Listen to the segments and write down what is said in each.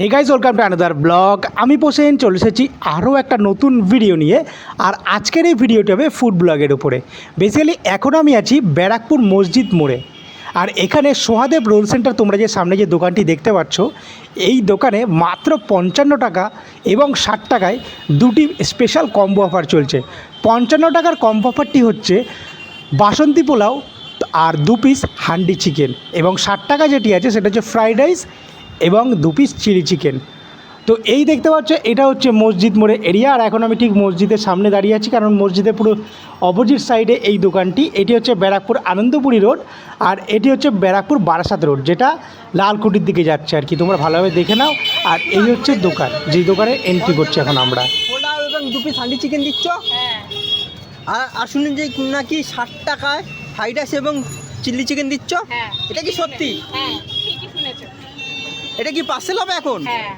Hey guys welcome to another blog আমি পোষেন চলে এসেছি আরও একটা নতুন ভিডিও নিয়ে। আর আজকের এই ভিডিওটি হবে ফুড ব্লগের উপরে। বেসিক্যালি এখন আমি আছি ব্যারাকপুর মসজিদ মোড়ে। আর এখানে সোহাদেব রোল সেন্টার তোমরা যে সামনে যে দোকানটি দেখতে পাচ্ছ, এই দোকানে মাত্র পঞ্চান্ন টাকা এবং ষাট টাকায় দুটি স্পেশাল কম্বো অফার চলছে। পঞ্চান্ন টাকার কম্বো অফারটি হচ্ছে বাসন্তী পোলাও আর দু পিস হান্ডি চিকেন এবং ষাট টাকা যেটি আছে, সেটা হচ্ছে ফ্রাইড রাইস এবং দু পিস চিলি চিকেন তো এই দেখতে পাচ্ছ এটা হচ্ছে মসজিদ মোড়ে এরিয়া আর এখন আমি ঠিক মসজিদের সামনে দাঁড়িয়ে আছি কারণ মসজিদের পুরো অপোজিট সাইডে এই দোকানটি। এটি হচ্ছে ব্যারাকপুর আনন্দপুরি রোড আর এটি হচ্ছে ব্যারাকপুর বারাসাত রোড যেটা লালকুটির দিকে যাচ্ছে আর কি। তোমরা ভালোভাবে দেখে নাও। আর এই হচ্ছে দোকান যেই দোকানে এন্ট্রি করছি এখন আমরা। দু পিস হান্ডি চিকেন দিচ্ছ? হ্যাঁ। আর আর শুনেন যে নাকি ষাট টাকায় ফ্রাইড রাইস এবং চিলি চিকেন দিচ্ছ? হ্যাঁ। এটা কি সত্যি? হ্যাঁ। এটা কি পার্সেল হবে এখন? হ্যাঁ।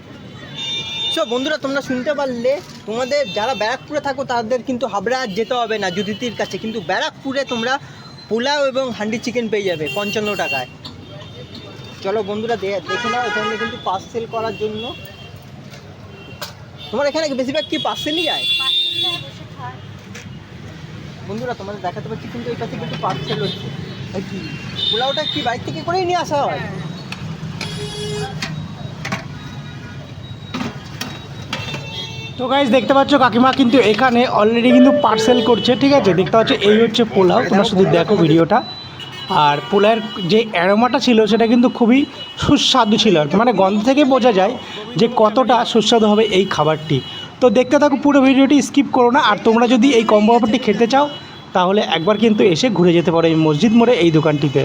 সো বন্ধুরা তোমরা শুনতে পারলে তোমাদের যারা ব্যারাকপুরে থাকো তাদের কিন্তু হাবড়া যেতে হবে না যুদিতির কাছে। কিন্তু ব্যারাকপুরে তোমরা পোলাও এবং হান্ডি চিকেন পেয়ে যাবে পঞ্চান্ন টাকায়। চলো বন্ধুরা দেখে নাও এখানে কিন্তু পার্সেল করার জন্য। তোমার এখানে বেশিরভাগ কি পার্সেলই যায়? বন্ধুরা তোমাদের দেখাতে পারছি কিন্তু এটা থেকে কিন্তু পার্সেল হচ্ছে। কি পোলাওটা কি বাইরে থেকে করেই নিয়ে আসা হয়। তো গাইজ দেখতে পাচ্ছ কাকিমা কিন্তু এখানে অলরেডি কিন্তু পার্সেল করছে, ঠিক আছে? দেখতে পাচ্ছ, এই হচ্ছে পোলাও, তোমরা শুধু দেখো ভিডিওটা। আর পোলাওয়ের যে অ্যারোমাটা ছিল, সেটা কিন্তু খুবই সুস্বাদু ছিল মানে গন্ধ থেকে বোঝা যায় যে কতটা সুস্বাদু হবে এই খাবারটি। তো দেখতে থাকো, পুরো ভিডিওটি স্কিপ করো না। আর তোমরা যদি এই কম্বো অফারটি খেতে চাও, তাহলে একবার কিন্তু এসে ঘুরে যেতে পারো এই মসজিদ মোড়ে, এই দোকানটিতে।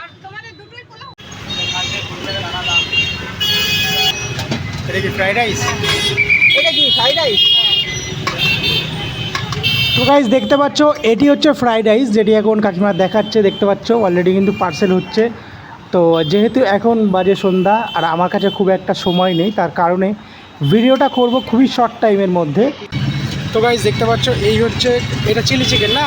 আর তোমাদের দুটোই পোলাও। এটা কি ফ্রাইড রাইস এটা কি ফ্রাইড রাইস তো গাইজ দেখতে পাচ্ছ এটি হচ্ছে ফ্রাইড রাইস যেটি এখন কাকিমা দেখাচ্ছে দেখতে পাচ্ছ অলরেডি কিন্তু পার্সেল হচ্ছে। তো যেহেতু এখন বাজে সন্ধ্যা আর আমার কাছে খুব একটা সময় নেই তার কারণে ভিডিওটা করব খুবই শর্ট টাইমের মধ্যে। তো গাইজ দেখতে পাচ্ছ এই হচ্ছে এটা চিলি চিকেন না?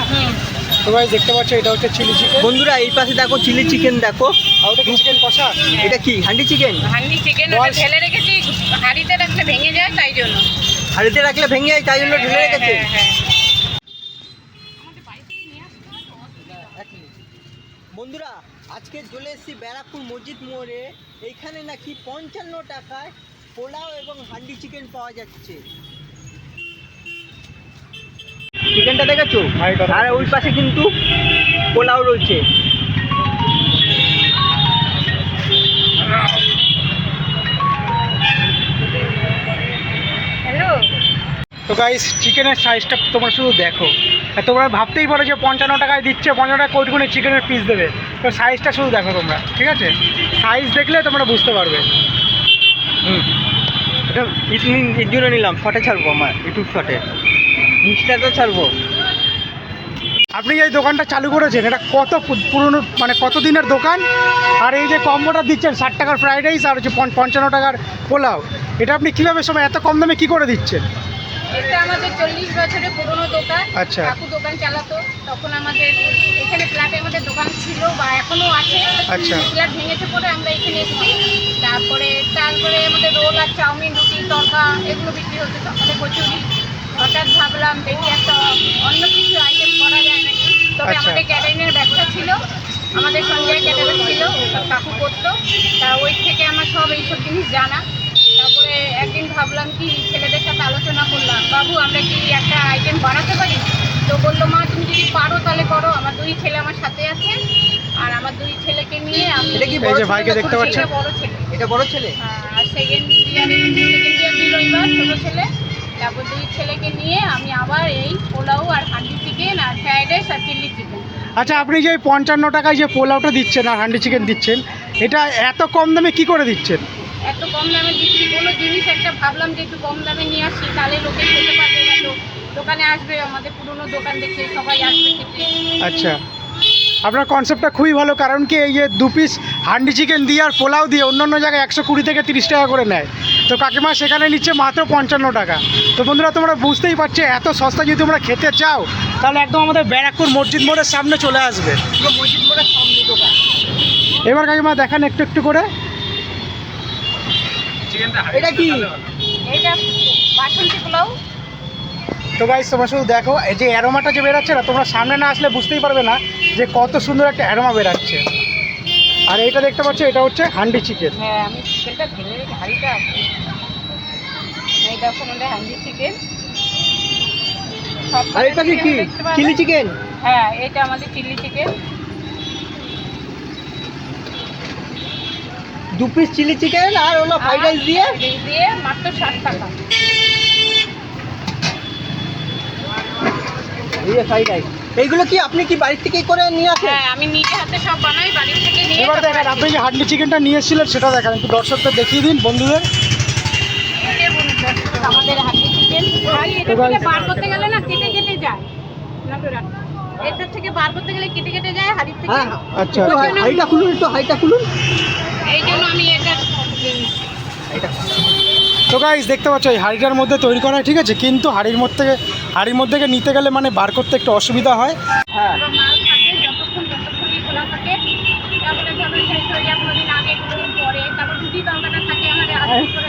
তো গাইজ দেখতে পাচ্ছ এটা হচ্ছে চিলি চিকেন। বন্ধুরা এই পাশে দেখো চিলি চিকেন দেখো। আর ওটা চিকেন কষা? এটা কি হান্ডি চিকেন? হান্ডি চিকেন। ওটা ঢেলে রেখেছি হাঁড়িতে রাখলে ভেঙে যায় তাই জন্য। হাড়িতে রাখলে ভেঙে যায় তাই জন্য ঢেলে হ্যাঁ, রেখেছে। হ্যাঁ, হ্যাঁ। বন্ধুরা আজকে চলে এসেছি ব্যারাকপুর মসজিদ মোড়ে। এইখানে নাকি পঞ্চান্ন টাকায় পোলাও এবং হান্ডি চিকেন পাওয়া যাচ্ছে। চিকেনটা দেখেছ আর ওই পাশে কিন্তু পোলাও রয়েছে তো গাইস চিকেনের সাইজটা তোমরা শুধু দেখো আর তোমরা ভাবতেই পারো যে পঞ্চান্ন টাকায় দিচ্ছে পঞ্চান্ন টাকা কোটি কোটি চিকেনের পিস দেবে তো সাইজটা শুধু দেখো তোমরা ঠিক আছে সাইজ দেখলে তোমরা বুঝতে পারবে হুম এটা এর জন্য নিলাম শর্টে ছাড়বো আমার ইউটিউব শর্টে ইনস্টাতে ছাড়বো। আপনি এই দোকানটা চালু করেছেন এটা কত পুরনো মানে কত দিনের দোকান? আর এই যে কম্বোটা দিচ্ছেন ষাট টাকার ফ্রাইড রাইস আর হচ্ছে পঞ্চান্ন টাকার পোলাও এটা আপনি কীভাবে সময় এত কম দামে কী করে দিচ্ছেন? এটা আমাদের চল্লিশ বছরের পুরনো দোকান। আচ্ছা। কাকু দোকান চালাতো তখন আমাদের এখানে ফ্ল্যাটে আমাদের দোকান ছিল বা এখনও আছে। আচ্ছা। ফ্ল্যাট ভেঙেছে পরে আমরা এখানে এসেছি। তারপরে তারপরে আমাদের রোল আর চাউমিন রুটি তরকা এগুলো বিক্রি হতো সকালে কচুরি হঠাৎ ভাবলাম দেখি একটা অন্য কিছু আইটেম করা যায় নাকি? তবে আচ্ছা। আমাদের ক্যাটারিংয়ের ব্যবসা ছিল। আমাদের সঞ্জয় ক্যাটারিং ছিল সব কাকু করতো। তা ওই থেকে আমার সব এইসব জিনিস জানা। তারপরে একদিন ভাবলাম কি ছেলেদের সাথে আলোচনা করলাম। বাবু আমরা কি একটা আইটেম বানাতে পারি? তো বলল মা তুমি যদি পারো তাহলে করো। আমার দুই ছেলে আমার সাথে আছে। আর আমার দুই ছেলেকে নিয়ে আমি এটা কি বড় ছেলে ভাইকে দেখতে পাচ্ছেন? এটা বড় ছেলে। এটা বড় ছেলে? আর সেকেন্ড ইয়ারে সেকেন্ড ইয়ার দিল এবার ছোটো ছেলে। তারপর দুই ছেলেকে নিয়ে আমি আবার এই পোলাও আর হান্ডি চিকেন আর ফ্রাইড রাইস আর চিলি চিকেন আচ্ছা আপনি যে পঞ্চান্ন টাকায় যে পোলাওটা দিচ্ছেন আর হান্ডি চিকেন দিচ্ছেন এটা এত কম দামে কি করে দিচ্ছেন? এত কম দামে দিচ্ছি কোনো জিনিস একটা ভাবলাম যে একটু কম দামে নিয়ে আসি তাহলে লোকে খেতে পারবে বা দোকানে আসবে আমাদের পুরনো দোকান দেখে সবাই আসবে খেতে। আচ্ছা। আপনার কনসেপ্টটা খুবই ভালো কারণ কি এই যে দু পিস হান্ডি চিকেন দিয়ে আর পোলাও দিয়ে অন্য অন্য জায়গায় একশো কুড়ি থেকে তিরিশ টাকা করে নেয়। তো কাকিমা সেখানে নিচ্ছে মাত্র পঞ্চান্ন টাকা। তো বন্ধুরা তোমরা বুঝতেই পারছ এত সস্তা যদি তোমরা খেতে চাও তাহলে একদম আমাদের ব্যারাকপুর মসজিদ মোড়ের সামনে চলে আসবে। মসজিদ মোড়ের সামনে দোকান এবার কাকিমা দেখান একটু একটু করে। এটা কি? এইটা বাসন্তী পোলাও। তো গাইস তোমরা শুধু দেখো এই যে অ্যারোমাটা যে বেরাচ্ছে না তোমরা সামনে না আসলে বুঝতেই পারবে না যে কত সুন্দর একটা অ্যারোমা বেরাচ্ছে। আর এটা দেখতে পাচ্ছ এটা হচ্ছে হান্ডি চিকেন হ্যাঁ আমি চিকেনটা ঢেলে রেখে হাঁড়িটা দেখো আমাদের হান্ডি চিকেন আর এটা কি কি? চিলি চিকেন হ্যাঁ এটা আমাদের চিলি চিকেন দু পিস চিলি চিকেন আর হলো ফ্রাইড রাইস দিয়ে? দিয়ে মাত্র ষাট টাকা এই যে ফ্রাইড রাইস এইগুলো কি আপনি কি বাড়ি থেকে করে নিয়ে আসেন? হ্যাঁ আমি নিজে হাতে সব বানাই বাড়ি থেকে নিয়ে এবার দেখেন আপনি যে হান্ডি চিকেনটা নিয়ে এসেছিলেন সেটা দেখান একটু দর্শকদের দেখিয়ে দিন বন্ধুদের। আমাদের হান্ডি চিকেন ভাই এটা থেকে বার করতে গেলে না কেটে কেটে যায়। এটা থেকে বার করতে গেলে কেটে কেটে যায় হাড়ির থেকে। হ্যাঁ আচ্ছা হাইটা খুলুন একটু হাইটা খুলুন। এই জন্য আমি এটা তো গাইস দেখতে পাচ্ছ এই হাঁড়িটার মধ্যে তৈরি করা ঠিক আছে? কিন্তু হাঁড়ির মধ্যে হাঁড়ির মধ্যে থেকে নিতে গেলে মানে বার করতে একটু অসুবিধা হয়? হ্যাঁ। পুরো মাল থাকে যতক্ষণ যতক্ষণই খোলা থাকে। তারপরে ধরো শেষ হয়ে করে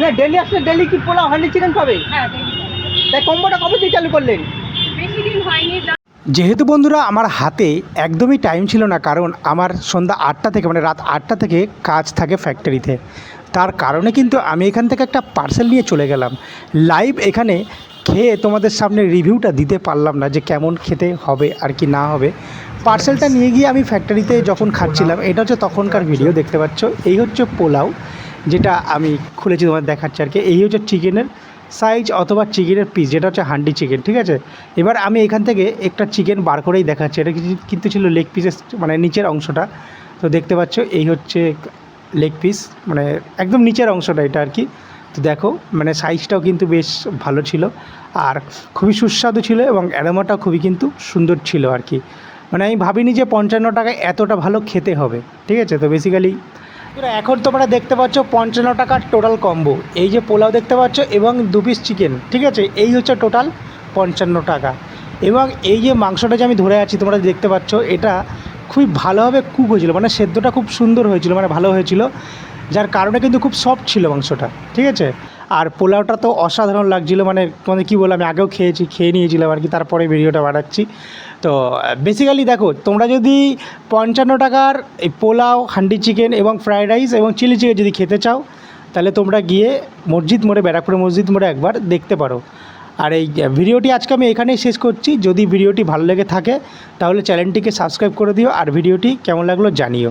না ডেলি আসলে ডেলি কি পোলাও হান্ডি চিকেন পাবে হ্যাঁ। তাই কম্বোটা কবে থেকে চালু করলেন? বেশি দিন হয়নি যেহেতু বন্ধুরা আমার হাতে একদমই টাইম ছিল না কারণ আমার সন্ধ্যা আটটা থেকে মানে রাত আটটা থেকে কাজ থাকে ফ্যাক্টরিতে তার কারণে কিন্তু আমি এখান থেকে একটা পার্সেল নিয়ে চলে গেলাম। লাইভ এখানে খেয়ে তোমাদের সামনে রিভিউটা দিতে পারলাম না যে কেমন খেতে হবে আর কি না হবে। পার্সেলটা নিয়ে গিয়ে আমি ফ্যাক্টরিতে যখন খাচ্ছিলাম, এটা হচ্ছে তখনকার ভিডিও দেখতে পাচ্ছ? এই হচ্ছে পোলাও, যেটা আমি খুলেছি তোমার দেখাচ্ছি আর কি। এই হচ্ছে চিকেনের সাইজ অথবা চিকেনের পিস যেটা হচ্ছে হান্ডি চিকেন ঠিক আছে? এবার আমি এখান থেকে একটা চিকেন বার করেই দেখাচ্ছি। এটা কিন্তু ছিল লেগ পিসের মানে নিচের অংশটা। তো দেখতে পাচ্ছ, এই হচ্ছে লেগ পিস মানে একদম নিচের অংশটা এটা আর কি। তো দেখো মানে সাইজটাও কিন্তু বেশ ভালো ছিল আর খুবই সুস্বাদু ছিল এবং অ্যারোমাটাও খুবই কিন্তু সুন্দর ছিল আর কি। মানে আমি ভাবিনি যে পঞ্চান্ন টাকায় এতটা ভালো খেতে হবে, ঠিক আছে? তো বেসিক্যালি এখন তোমরা দেখতে পাচ্ছ পঞ্চান্ন টাকার টোটাল কম্বো এই যে পোলাও দেখতে পাচ্ছ এবং দু পিস চিকেন ঠিক আছে? এই হচ্ছে টোটাল পঞ্চান্ন টাকা। এবং এই যে মাংসটা যে আমি ধরে আছি, তোমরা দেখতে পাচ্ছ, এটা খুবই ভালোভাবে কুক হয়েছিল মানে সেদ্ধটা খুব সুন্দর হয়েছিল মানে ভালো হয়েছিল। যার কারণে কিন্তু খুব সফট ছিল মাংসটা, ঠিক আছে? আর পোলাওটা তো অসাধারণ লাগছিল মানে তোমাদের কী বললাম, আমি আগেও খেয়েছি, খেয়ে নিয়েছিলাম আর কি, তারপরে ভিডিওটা বানাচ্ছি। তো বেসিক্যালি দেখো, তোমরা যদি পঞ্চান্ন টাকার এই পোলাও, হান্ডি চিকেন এবং ফ্রায়েড রাইস এবং চিলি চিকেন যদি খেতে চাও, তাহলে তোমরা গিয়ে মসজিদ মোড়ে, ব্যারাকপুর মসজিদ মোড়ে একবার দেখতে পারো। আর এই ভিডিওটি আজকে আমি এখানেই শেষ করছি। যদি ভিডিওটি ভালো লেগে থাকে, তাহলে চ্যানেলটিকে সাবস্ক্রাইব করে দিও আর ভিডিওটি কেমন লাগল জানিও।